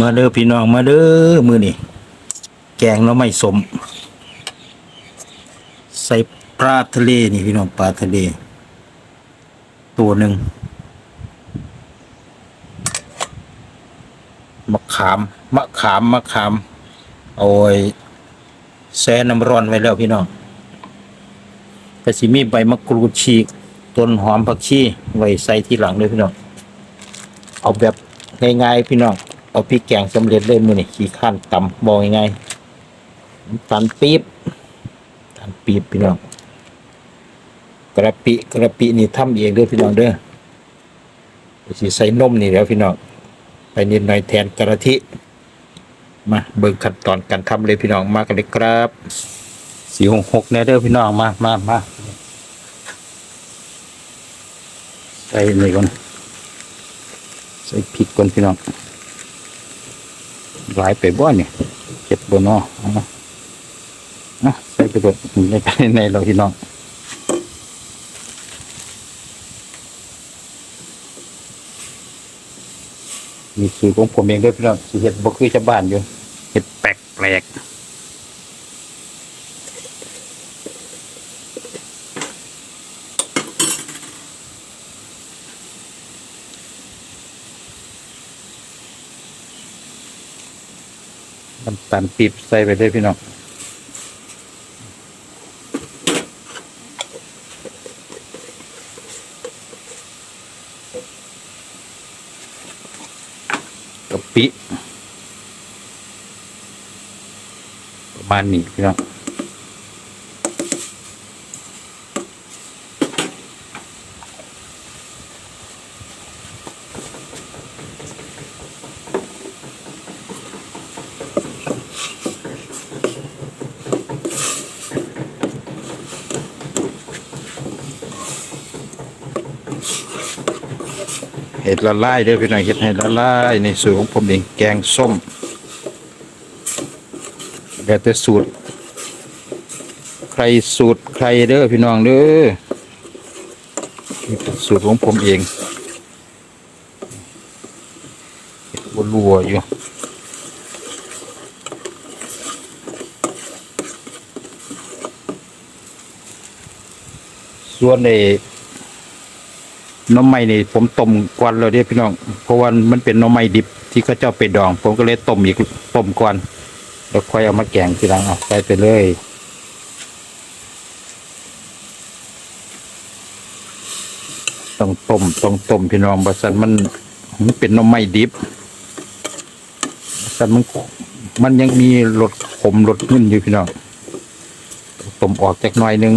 มาเด้อพี่น้องมาเด้อมือนี่แกงหน้ำไม่สม ใส่ปลาทะเลนี่พี่น้องปลาทะเล ตัวหนึ่งมะขามมะขามมะขามเอาไว้แช่น้ำร้อนไว้แล้วพี่น้องก็สิมีใบมะกรูดฉีกต้นหอมผักชีไว้ใส่ที่หลังด้วยพี่น้องเอาแบบง่ายๆพี่น้อง เอาพริกแกงสำเร็จเลยมือนี่ขี้ข้านตำบอกง่ายๆตาลปี๊บตาลปี๊บพี่น้องกระปิกระปินี่ทำเองเด้อพี่น้องเด้อสิใส่นมนี่แล้วพี่น้องไปนิดหน่อยแทนกระทิมาเบิ่งขั้นตอนการทำเลยพี่น้องมากันเลยครับสีหกหกแน่เด้อพี่น้องมามามาใส่นี่ก่อนใส่พริกก่อนพี่น้อง หลายไปบ่เนี่ยเจ็บบนอามาอะใส่ไปกดในในเราพี่น้องมีสูตรของผมเองด้วยพี่น้องสิเห็ดบ่คือชาวบ้านอยู่เห็ดแปลกแปลก น้ำตาลปีบใส่ไปเลยพี่น้องกะปิประมาณนี้พี่น้อง เห็ดละลายเด้อพี่น้องเห็ดให้ละลายในสูตรของผมเองแกงส้มแล้วแต่สูตร ใครสูตรใครเด้อพี่น้องเด้อสูตรของผมเองเห็ดบัวลัวอยู่ส่วนใน น้ำไม้นี่ผมต้มกวนแล้วเด้พี่น้อง เพราะว่ามันเป็นน้ำไม้ดิบที่เขาเจ้าไปดอง ผมก็เลยต้มอีกต้มกวนแล้วค่อยเอามาแกงทีหลังเอาใส่ไปเลยต้องต้มต้องต้มพี่น้องบะสันมันมันเป็นน้ำไม้ดิบบะสันมันมันยังมีรสขมรสมึนอยู่พี่น้องต้มออกจากหน่อยหนึง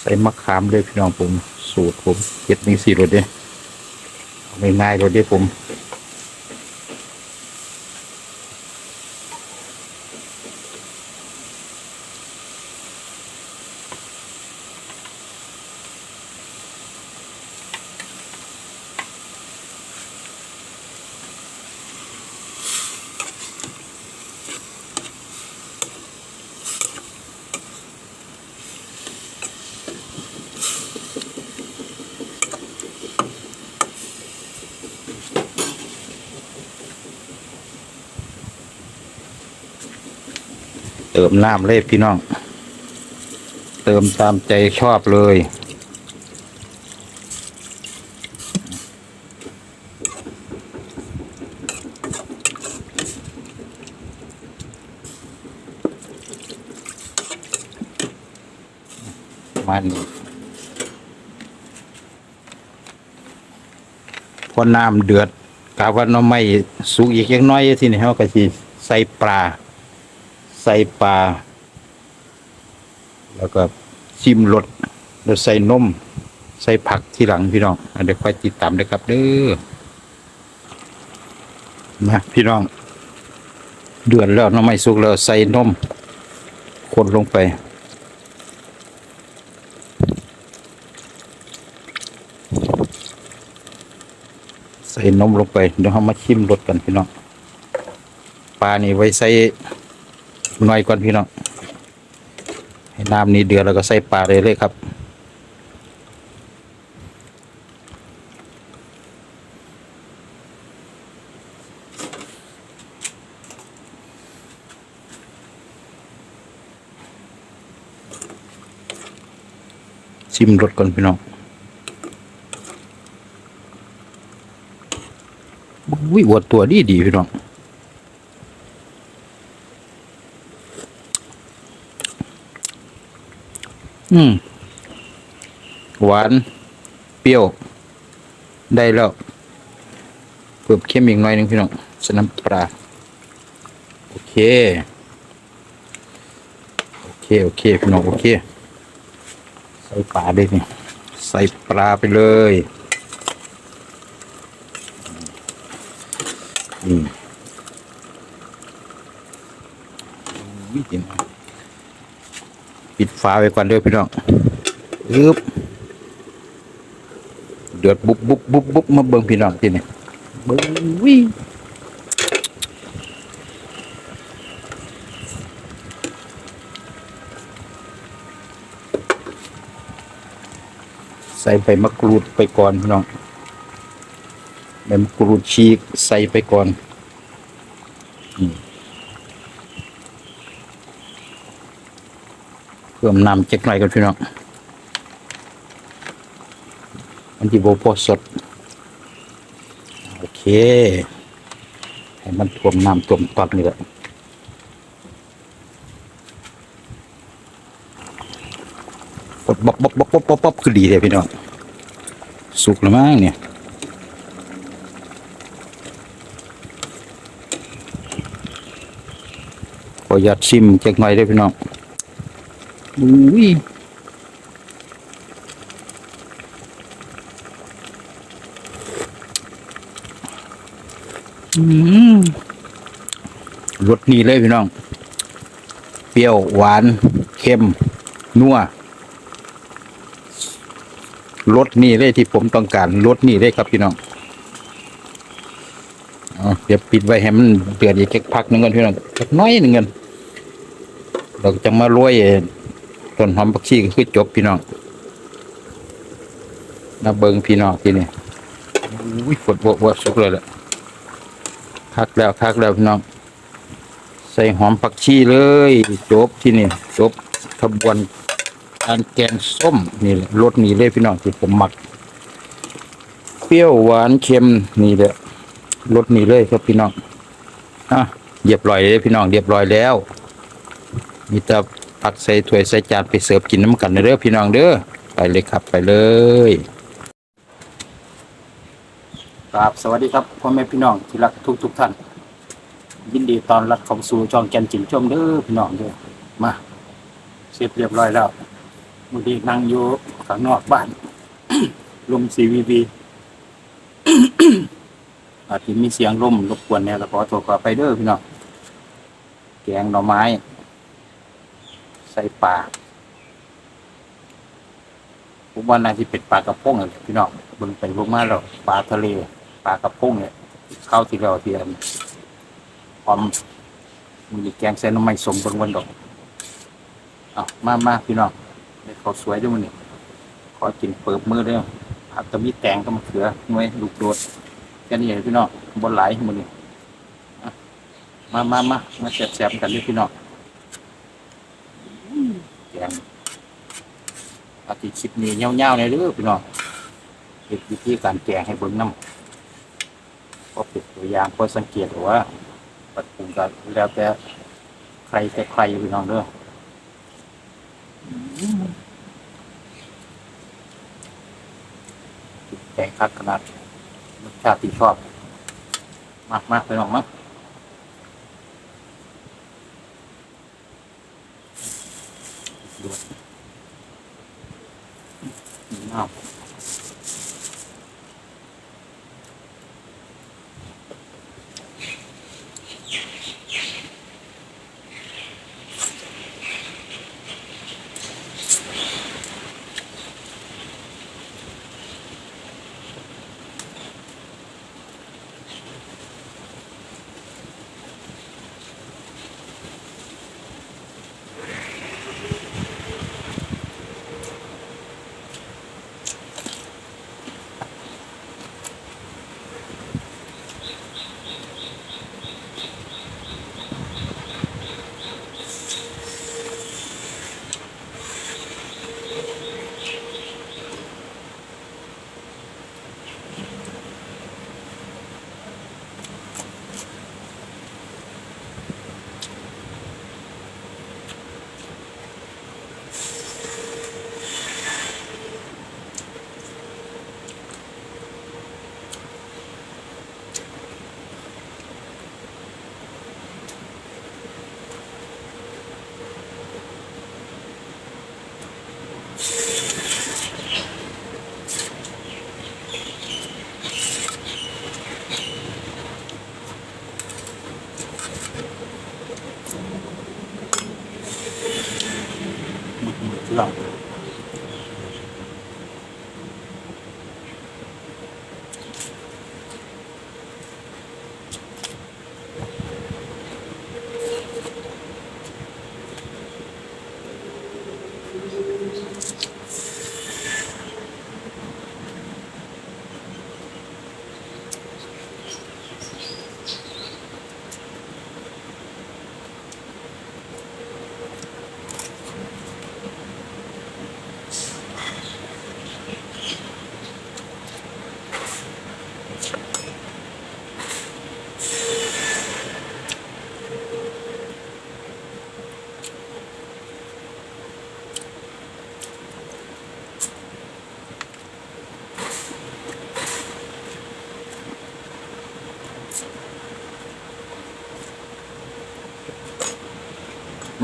ใส่ มะขามเลยพี่น้องผม สูตรผมเก็ดนี่สี่รสเด้เอาง่ายๆรสเด้ผม เติมน้ำเลยพี่น้อง เติมตามใจชอบเลยมานี้พอน้ำเดือดกาว่าน้ำไม่สุกอีกยังน้อยทีนี้เราก็สิใส่ปลา ใส่ปลา แล้วก็ชิมรสแล้วใส่นม ใส่ผักที่หลังพี่น้องอันเดี๋ยวค่อยติดตามเลยครับเด้อมาพี่น้อง เดือดแล้วน้ำไม่สุกแล้วใส่นมคนลงไปใส่นมลงไปเดี๋ยวเรามาชิมรสกันพี่น้องปลานี่ไว้ใส่ หน่อยก่อนพี่น้องให้น้ำนี้เดือดแล้วก็ใส่ปลาเลยเลยครับชิมรสก่อนพี่น้องอุ้ยอวดตัวดีดีพี่น้อง หวาน เปรี้ยว ได้แล้วเพิ่มเค็มอีกหน่อยหนึงพี่น้องใสน้ำปลาโอเค โอเค โอเค พี่น้อง โอเค ใส่ปลาด้นี่ใส่ปลาไปเลยอืมอุ้ยจริงปิดฝาไว้ก่อนเด้อพี่น้องอึบ ดือดบุบบุบบุบบุบมาเบิ่งพี่น้องทีนี่เบิ่งวิใส่ใบมะกรูดไปก่อนพี่น้องใบมะกรูดฉีกใส่ไปก่อนอืมเพิ่มน้ำเจ็กหน่อยกันพี่น้อง มันจีโบพอสด โอเค ให้มันท่วมน้ำท่วมตอนนี่แหละบบบ๊อบบ๊อบบ๊อบบ๊อบบ๊อบคือดีเลยพี่น้องสุกแล้วมั้งเนี่ยขออนุญาตชิมจักหน่อยได้พี่น้องอุ้ย รสนี้เลยพี่น้อง เปรี้ยวหวาน เค็ม นัวรสนี้เลยที่ผมต้องการรสนี้เลยครับพี่น้องเดี๋ยวปิดไว้ให้มันเดือดอีกสักพักหนึ่งก่อนพี่น้องสักน้อยหนึ่งกันเราจะมาโรยต้นหอมผักชีก็คือจบพี่น้องมาเบิงพี่น้องทีนี้อุ้ยฝดบวบสุกเลยแหละ คักแล้วคักแล้วพี่น้อง ใส่หอมผักชีเลย จบที่นี่จบขบวนการแกงส้มนี่แหละรสนี้เลยพี่น้องที่ผมหมัก เปรี้ยวหวานเค็มนี่แหละรสนี้เลยครับพี่น้องอะเรียบร้อยเลยพี่น้องเรียบร้อยแล้วมีแต่ผักใส่ถ้วยใส่จานไปเสิร์ฟกินน้ำกันเด้อพี่น้องเด้อไปเลยครับไปเลย ครับสวัสดีครับพ่อแม่พี่น้องที่รักทุกทุกท่าน ยินดีตอนรับเข้าสู่จองแกนจิ๋นชมเด้อพี่น้องเด้อมาเสร็จเรียบร้อยแล้วมือดีนั่งอยู่ข้างนอกบ้าน ลมซีวีวีอาจจะมีเสียงลมรบกวนเนี่ยแล้วขอโทษขอไปเด้อพี่น้องแกงหน่อไม้ ใส่ปลาผมว่าน่าจะเป็นปลากระพงเลยพี่น้องเบิ่งไปเบิ่งมาแล้วปลาทะเล ปลากระพุ้งเนี่ยเข้าที่เราเทียมความมีแกงใส่หน้ำไม้สมเบิ่งวันดอกเอามามาพี่น้องเดี๋ยเขาสวยด้วยมันนี่ขอกินเปิบมือเด้อผักกะมีแตงก็มะเขือน่วยลูกโดดแค่นี้เองพี่น้องบนไหลมือนี่อะมามามามาแซ่บๆกันด้วยพี่น้องแกงอาทิตย์สิบนี้เงาๆในเรื่องพี่น้องเห็นวิธีการแกงให้เบิ่งน้ำ ก็ปิดตัวอย่างก็สังเกตว่าปัดปรุงกันแล้วแต่ใครแต่ใครอยู่น้องเด้อแข็งคัดขนาดรสชาติที่ชอบ มากมากไปน้องมั้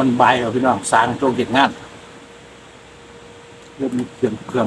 มันใบเอาพี่น้องสร้างโจงเก็บงานเริ่มมีเครื่องเครื่อง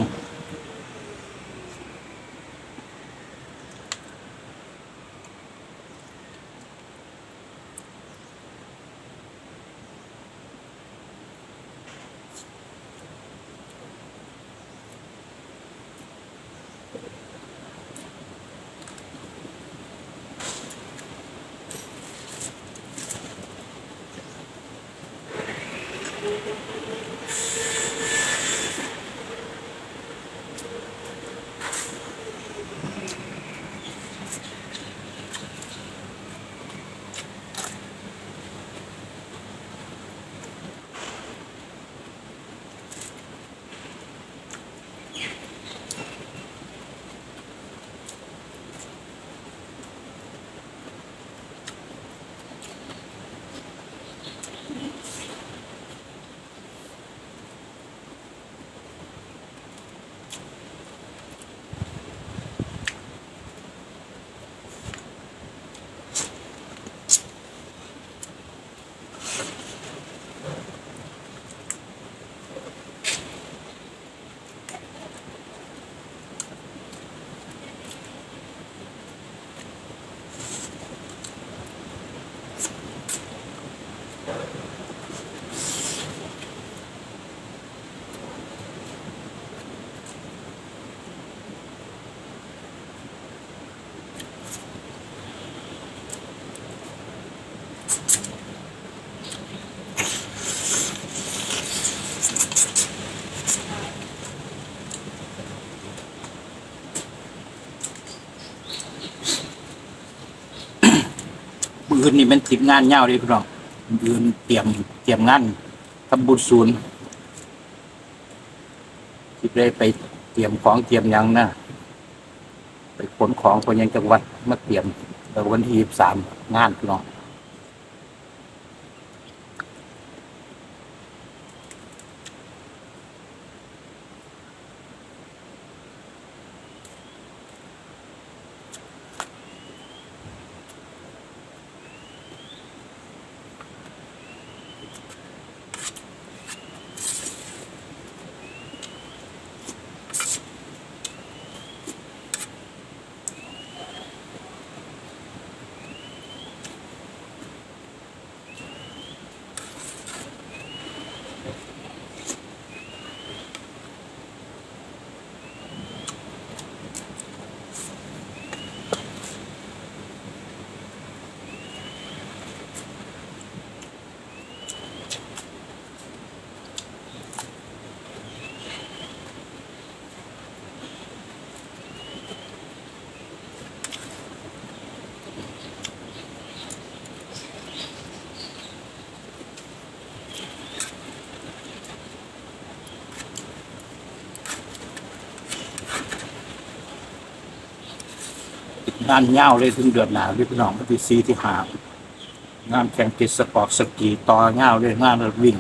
อื่นนี่มันติดงานยาวเลยพี่น้องยืนเตรียมเตรียมงานทำบุญศูนย์ที่ได้ไปเตรียมของเตรียมยังนะไปขนของไปยังจังหวัดมาเตรียมแล้ววันที่สามงานพี่น้อง งานเงาวเลยถึงเดือนหนาวพี่น้องวันที่สี่ที่ห้างานแข่งติดสปอร์ตสกีต่อเงาวเลยงานรถวิ่ง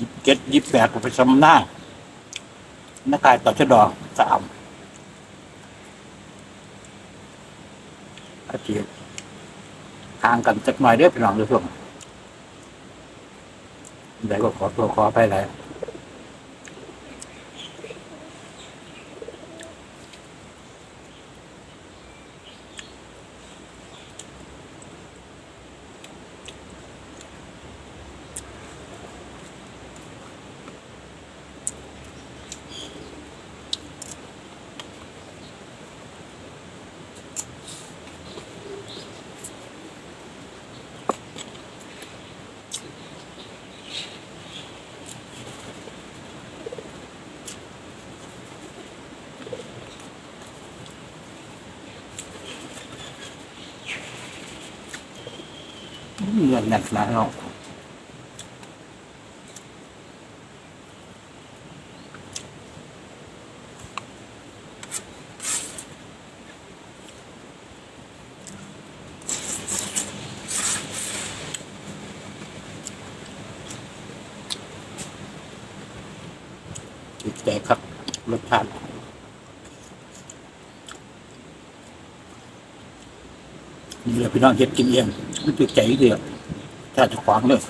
ยิบเจ็ดยิบแปดผมไปชำหน้า นักกายต่อชะดอสามอาทิตย์ทางกันสักหน่อยเด้อพี่น้องทุกท่านเดี๋ยวก็ขอตัวขอไปเลย เงินแน่นนะพี่น้องติดใจครับรสชาตินี่เลยพี่น้องเฮ็ดกินเองมันติดใจเดียว ถ้าจะขวางเลย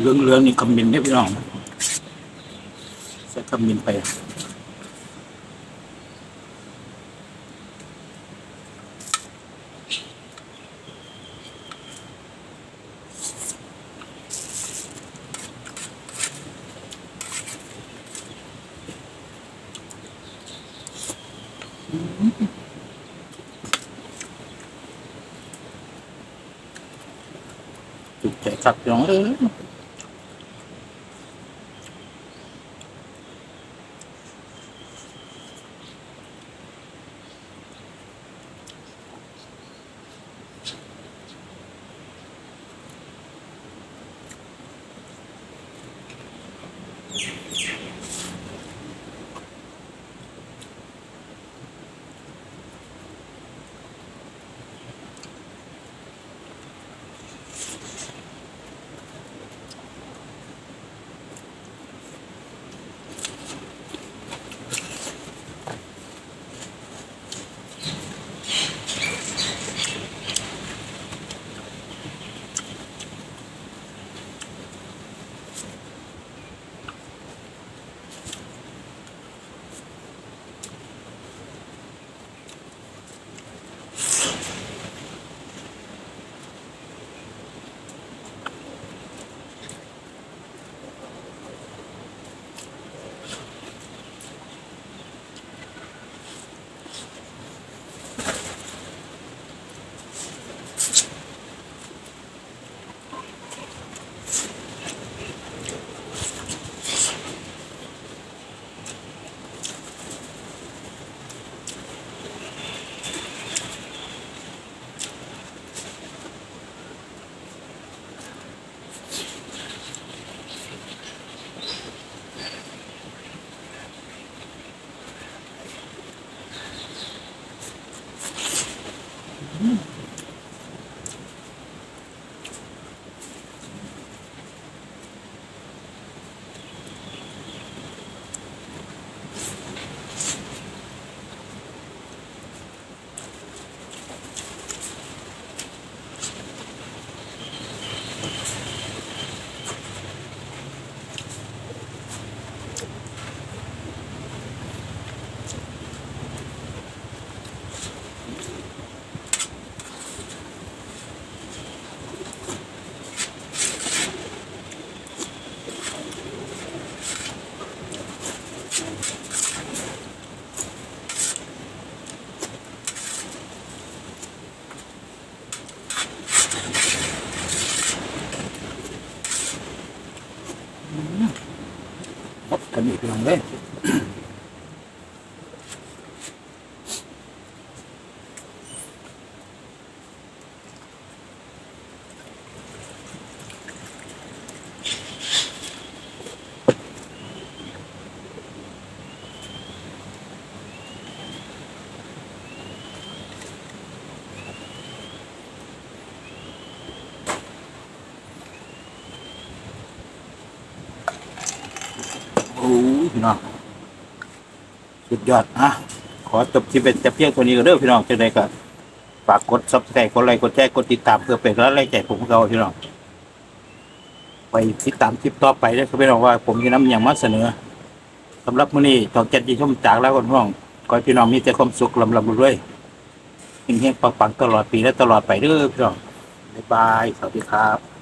เรื่องเรื่องนี่คำมินเนี่ยพี่น้องใส่คำมินไปจุกใจครับพี่น้องเออ พี่น้องสุดยอดอะขอจบที่เป็นจะเพียงตัวนี้ก็เด้อพี่น้องจะได้ก็ฝากกดซับสไครต์กดไลค์กดแชร์กดติดตามเพื่อเป็นกำลังใจผมเราพี่น้องไปติดตามคลิปต่อไปได้ครับพี่น้องว่า ผมจะนำอย่างมาเสนอสำหรับมื้อนี้ตองเจ็ดยี่ชมจากแล้วคนพี่น้องขอพี่น้องมีแต่ความสุขลำลำรวยๆเฮงๆปังๆตลอดปีและตลอดไปเด้อพี่น้องบ๊ายบายสวัสดีครับ